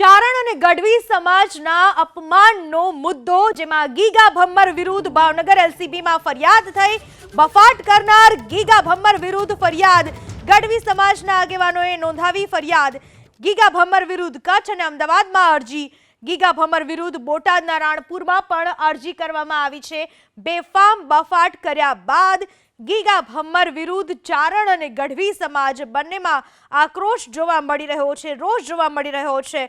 ચારણ અને ગઢવી સમાજના અપમાનનો મુદ્દો, જેમાં ગીગા ભમ્મર વિરુદ્ધ ભાવનગર એલસીબીમાં ફરિયાદ થઈ. બફાટ કરનાર ગીગા ભમ્મર વિરુદ્ધ ફરિયાદ. ગઢવી સમાજના આગેવાનોએ નોંધાવી ફરિયાદ. ગીગા ભમ્મર વિરુદ્ધ કચ્છ અને અમદાવાદમાં અરજી. ગીગા ભમર વિરુદ્ધ બોટાદના રાણપુરમાં પણ અરજી કરવામાં આવી છે. બેફામ બફાટ કર્યા બાદ ગીગા ભમ્મર વિરુદ્ધ ચારણ અને ગઢવી સમાજ બંનેમાં આક્રોશ જોવા મળી રહ્યો છે, રોષ જોવા મળી રહ્યો છે.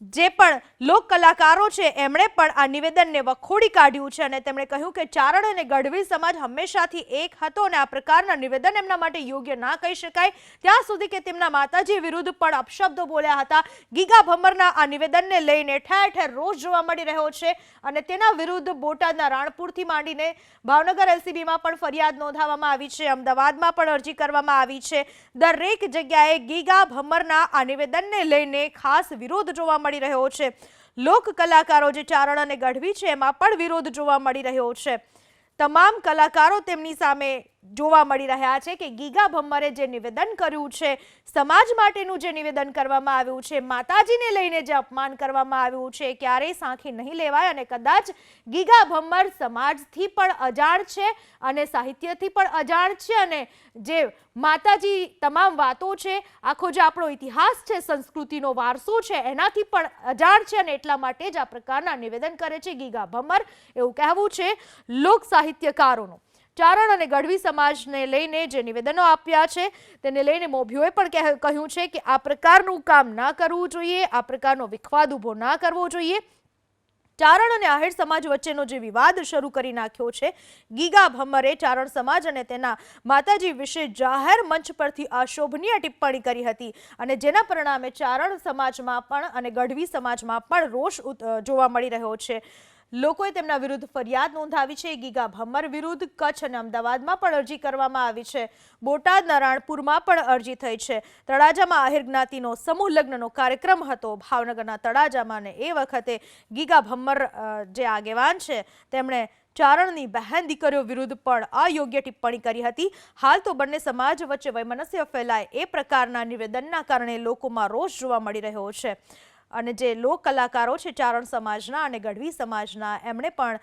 જે પણ લોક કલાકારો છે, એમણે પણ આ નિવેદનને વખોડી કાઢ્યું છે અને તેમણે કહ્યું કે ચારણ અને ગઢવી સમાજ હંમેશાથી એક હતો અને આ પ્રકારના નિવેદન એમના માટે યોગ્ય ના કહી શકાય. ત્યાં સુધી કે તેમના માતાજી વિરુદ્ધ પણ અપશબ્દો બોલ્યા હતા. ગીગા ભમરના આ નિવેદનને લઈને ઠેર ઠેર રોષ જોવા મળી રહ્યો છે અને તેના વિરુદ્ધ બોટાદના રાણપુરથી માંડીને ભાવનગર એલસીબીમાં પણ ફરિયાદ નોંધાવવામાં આવી છે. અમદાવાદમાં પણ અરજી કરવામાં આવી છે. દરેક જગ્યાએ ગીગા ભમ્મરના આ નિવેદનને લઈને ખાસ વિરોધ જોવા મળી રહ્યો છે. લોક કલાકારો જે ચારણ અને ગઢવી છે, એમાં પણ વિરોધ જોવા મળી રહ્યો છે. તમામ કલાકારો તેમની સામે જોવા મળી રહ્યા છે કે ગીગા ભમ્મરે જે નિવેદન કર્યું છે, સમાજ માટેનું જે નિવેદન કરવામાં આવ્યું છે, માતાજીને લઈને જે અપમાન કરવામાં આવ્યું છે ક્યારેય સાંખી નહીં લેવાય અને કદાચ ગીગા ભમ્મર સમાજથી પણ અજાણ છે અને સાહિત્યથી પણ અજાણ છે અને જે માતાજી તમામ વાતો છે, આખો જે આપણો ઇતિહાસ છે, સંસ્કૃતિનો વારસો છે, એનાથી પણ અજાણ છે અને એટલા માટે જ આ પ્રકારના નિવેદન કરે છે ગીગા ભમ્મર એવું કહેવું છે. લોક સાહિત્યકારોનું. ચારણ અને ગઢવી સમાજને લઈને જે નિવેદનો આપ્યા છે, તેને લઈને મોભીઓએ પણ કહે- કહ્યું છે કે આ પ્રકારનું કામ ના કરવું જોઈએ, આ પ્રકારનો વિખવાદ ઊભો ના કરવો જોઈએ. ચારણ અને આહિર સમાજ વચ્ચેનો જે વિવાદ શરૂ કરી નાખ્યો છે, ગીગા ભમ્મરે ચારણ સમાજ અને તેના માતાજી વિશે જાહેર મંચ પરથી અશોભનીય ટિપ્પણી કરી હતી અને જેના પરિણામે ચારણ સમાજમાં પણ અને ગઢવી સમાજમાં પણ રોષ જોવા મળી રહ્યો છે. લોકોએ તેમના વિરુદ્ધ ફરિયાદ નોંધાવી છે. ગીગા ભમ્મર વિરુદ્ધ કચ્છ અને અમદાવાદમાં પણ અરજી કરવામાં આવી છે. બોટાદ, નારાયણપુરમાં પણ અરજી થઈ છે. તળાજામાં આહિર જ્ઞાતિનો સમૂહ લગ્નનો કાર્યક્રમ હતો. ભાવનગરના તળાજામાં અને એ વખતે ગીગા ભમ્મર જે આગેવાન છે, તેમણે ચારણની બહેન દીકરીઓ વિરુદ્ધ પણ અયોગ્ય ટિપ્પણી કરી હતી. હાલ તો બંને સમાજ વચ્ચે વૈમનસ્ય ફેલાય એ પ્રકારના નિવેદનના કારણે લોકોમાં રોષ જોવા મળી રહ્યો છે. અને જે લોક કલાકારો છે ચારણ સમાજના અને ગઢવી સમાજના, એમણે પણ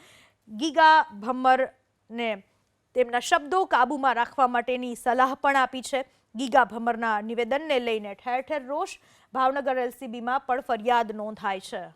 ગીગા ભમ્મરને તેમના શબ્દો કાબૂમાં રાખવા માટેની સલાહ પણ આપી છે. ગીગા ભમ્મરના નિવેદનને લઈને ઠેર ઠેર રોષ ભાવનગર એલસીબીમાં પણ ફરિયાદ નોંધાય છે.